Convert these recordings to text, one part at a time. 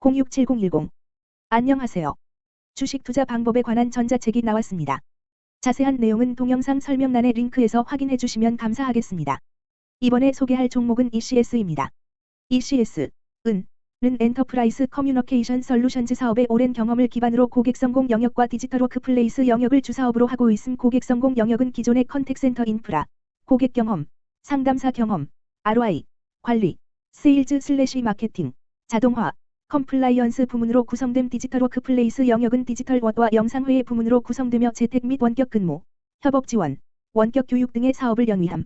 067010 안녕하세요. 주식 투자 방법에 관한 전자책이 나왔습니다. 자세한 내용은 동영상 설명란의 링크에서 확인해 주시면 감사하겠습니다. 이번에 소개할 종목은 ECS입니다. ECS, 은, 는 엔터프라이스 커뮤니케이션 솔루션즈 사업의 오랜 경험을 기반으로 고객 성공 영역과 디지털 워크플레이스 영역을 주사업으로 하고 있음 고객 성공 영역은 기존의 컨택센터 인프라, 고객 경험, 상담사 경험, ROI, 관리, 세일즈 슬래시 마케팅, 자동화, 컴플라이언스 부문으로 구성됨 디지털 워크플레이스 영역은 디지털 워크와 영상회의 부문으로 구성되며 재택 및 원격 근무, 협업 지원, 원격 교육 등의 사업을 영위함.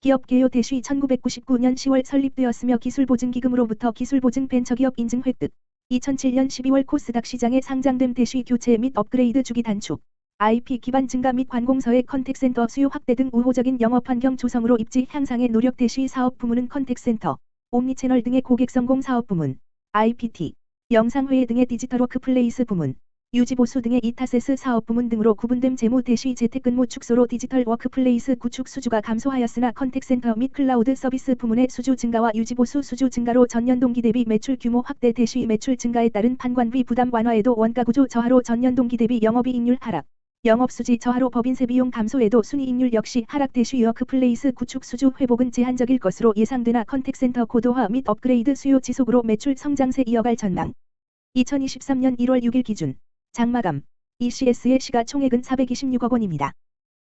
기업 개요 대시 1999년 10월 설립되었으며 기술보증기금으로부터 기술보증 벤처기업 인증 획득, 2007년 12월 코스닥 시장에 상장됨 대시 교체 및 업그레이드 주기 단축, IP 기반 증가 및 관공서의 컨택센터 수요 확대 등 우호적인 영업 환경 조성으로 입지 향상에 노력 대시 사업 부문은 컨택센터, 옴니채널 등의 고객 성공 사업 부문, IPT, 영상회의 등의 디지털 워크플레이스 부문, 유지보수 등의 이타세스 사업 부문 등으로 구분됨 재무 대시 재택근무 축소로 디지털 워크플레이스 구축 수주가 감소하였으나 컨택센터 및 클라우드 서비스 부문의 수주 증가와 유지보수 수주 증가로 전년 동기 대비 매출 규모 확대 대시 매출 증가에 따른 판관비 부담 완화에도 원가구조 저하로 전년 동기 대비 영업이익률 하락, 영업수지 저하로 법인세 비용 감소에도 순이익률 역시 하락 대시 워크플레이스 구축 수주 회복은 제한적일 것으로 예상되나 컨택센터 고도화 및 업그레이드 수요 지속으로 매출 성장세 이어갈 전망. 2023년 1월 6일 기준 장마감 ECS의 시가총액은 426억 원입니다.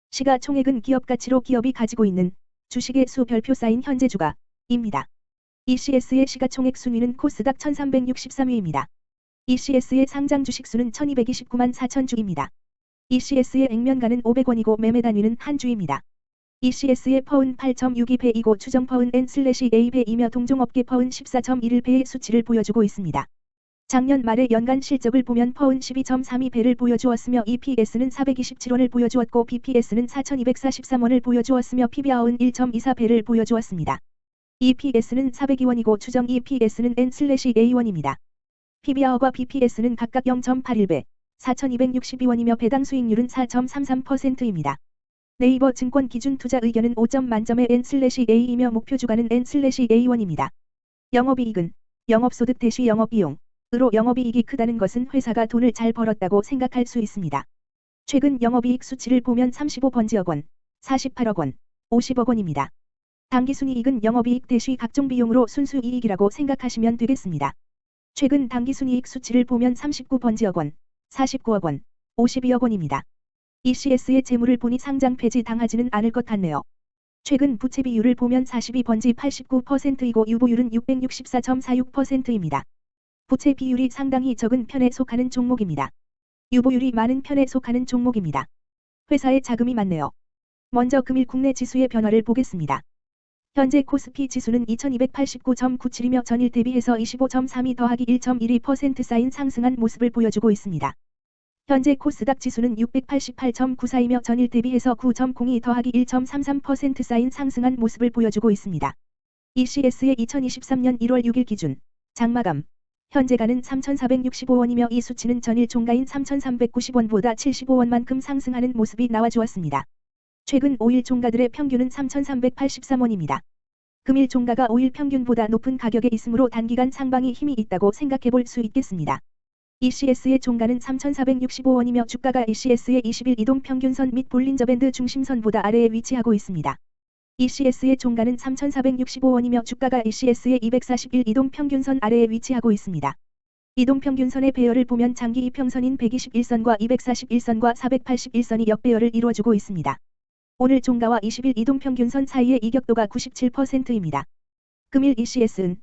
시가총액은 기업가치로 기업이 가지고 있는 주식의 수 별표 쌓인 현재 주가입니다. ECS의 시가총액 순위는 코스닥 1363위입니다. ECS의 상장 주식수는 1229만 4천 주입니다. ECS의 액면가는 500원이고 매매 단위는 한 주입니다. ECS의 퍼은 8.62배이고 추정 퍼은 N/A배이며 동종업계 퍼은 14.11배의 수치를 보여주고 있습니다. 작년 말의 연간 실적을 보면 퍼은 12.32배를 보여주었으며 EPS는 427원을 보여주었고 BPS는 4,243원을 보여주었으며 PBR은 1.24배를 보여주었습니다. EPS는 402원이고 추정 EPS는 N/A1입니다. PBR과 BPS는 각각 0.81배, 4,262원이며 배당 수익률은 4.33%입니다. 네이버 증권 기준 투자 의견은 5점 만점의 N/A이며 목표 주가는 N/A1입니다. 영업이익은 영업소득 대시 영업비용, 으로 영업이익이 크다는 것은 회사가 돈을 잘 벌었다고 생각할 수 있습니다. 최근 영업이익 수치를 보면 35번지억 원, 48억 원, 50억 원입니다. 당기순이익은 영업이익 대시 각종 비용으로 순수이익이라고 생각하시면 되겠습니다. 최근 당기순이익 수치를 보면 39번지억 원, 49억 원, 52억 원입니다. ECS의 재물을 보니 상장 폐지 당하지는 않을 것 같네요. 최근 부채 비율을 보면 42번지 89%이고 유보율은 664.46%입니다. 부채 비율이 상당히 적은 편에 속하는 종목입니다. 유보율이 많은 편에 속하는 종목입니다. 회사에 자금이 많네요. 먼저 금일 국내 지수의 변화를 보겠습니다. 현재 코스피 지수는 2289.97이며 전일 대비해서 25.32 더하기 1.12% 쌓인 상승한 모습을 보여주고 있습니다. 현재 코스닥 지수는 688.94이며 전일 대비해서 9.02 더하기 1.33% 쌓인 상승한 모습을 보여주고 있습니다. ECS의 2023년 1월 6일 기준 장마감 현재가는 3,465원이며 이 수치는 전일 종가인 3,390원보다 75원만큼 상승하는 모습이 나와주었습니다. 최근 5일 종가들의 평균은 3,383원입니다. 금일 종가가 5일 평균보다 높은 가격에 있으므로 단기간 상방이 힘이 있다고 생각해 볼 수 있겠습니다. ECS의 종가는 3,465원이며 주가가 ECS의 20일 이동 평균선 및 볼린저 밴드 중심선보다 아래에 위치하고 있습니다. ECS의 종가는 3,465원이며 주가가 ECS의 241 이동 평균선 아래에 위치하고 있습니다. 이동 평균선의 배열을 보면 장기 이평선인 121선과 241선과 481선이 역배열을 이루어주고 있습니다. 오늘 종가와 20일 이동평균선 사이의 이격도가 97%입니다. 금일 ECS는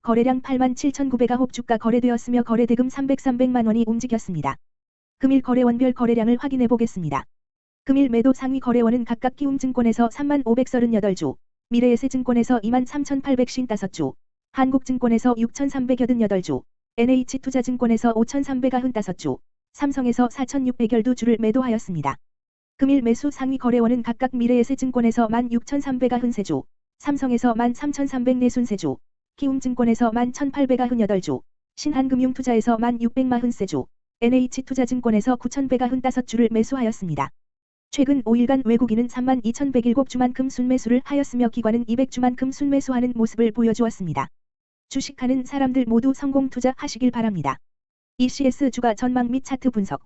거래량 87,900억 주가 거래되었으며 거래대금 300, 300만 원이 움직였습니다. 금일 거래원별 거래량을 확인해 보겠습니다. 금일 매도 상위 거래원은 각각 키움증권에서 3만 538주, 미래에셋증권에서 2만 3,855주, 한국증권에서 6,388주, NH투자증권에서 5,395주, 삼성에서 4,600열두주를 매도하였습니다. 금일 매수 상위 거래원은 각각 미래에셋증권에서 16,393주, 삼성에서 13,304주, 키움증권에서 11,898주, 신한금융투자에서 1,643주, NH투자증권에서 9,195주를 매수하였습니다. 최근 5일간 외국인은 3만 2,107주만큼 순매수를 하였으며 기관은 200주만큼 순매수하는 모습을 보여주었습니다. 주식하는 사람들 모두 성공 투자하시길 바랍니다. ECS 주가 전망 및 차트 분석